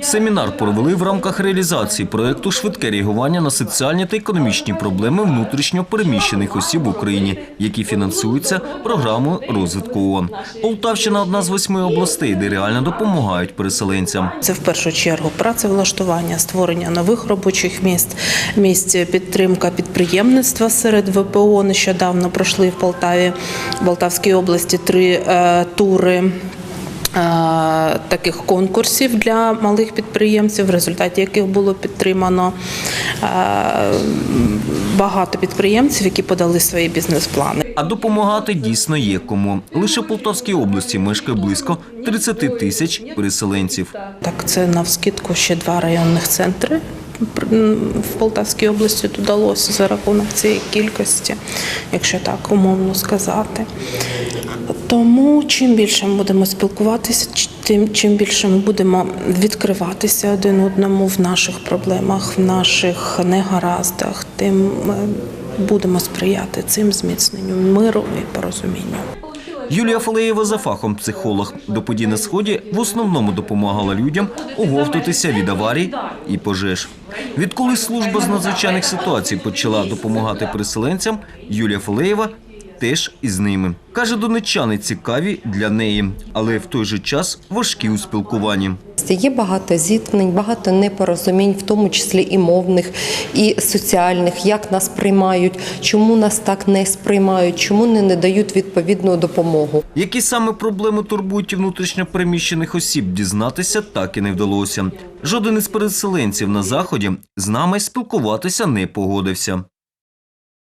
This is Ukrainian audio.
Семінар провели в рамках реалізації проекту Швидке реагування на соціальні та економічні проблеми внутрішньо переміщених осіб в Україні, які фінансуються програмою розвитку ООН. Полтавщина одна з восьми областей, де реально допомагають переселенцям. Це в першу чергу працевлаштування, створення нових робочих місць, місць підтримка підприємництва серед ВПО. Нещодавно пройшли в Полтаві, в Полтавській області три е, тури. Е, Таких конкурсів для малих підприємців, в результаті яких було підтримано е, багато підприємців, які подали свої бізнес-плани. А допомагати дійсно є кому. Лише в Полтавській області мешкає близько 30 тисяч переселенців. Так, це навскидку ще два районних центри в Полтавській області додалося за рахунок цієї кількості, якщо так умовно сказати. Тому чим більше ми будемо спілкуватися, тим чим більше ми будемо відкриватися один одному в наших проблемах, в наших негараздах, тим ми будемо сприяти цим зміцненню миру і порозумінню. Юлія Фалеєва за фахом психолог. До подій на сході в основному допомагала людям оговтатися від аварій і пожеж. Відколи служба з надзвичайних ситуацій почала допомагати переселенцям, Юлія Фалеєва теж із ними. Каже, донеччани цікаві для неї, але в той же час важкі у спілкуванні. Є багато зіткнень, багато непорозумінь, в тому числі і мовних, і соціальних, як нас приймають, чому нас так не сприймають, чому не надають відповідну допомогу. Які саме проблеми турбують внутрішньо переміщених осіб, дізнатися так і не вдалося. Жоден із переселенців на заході з нами спілкуватися не погодився.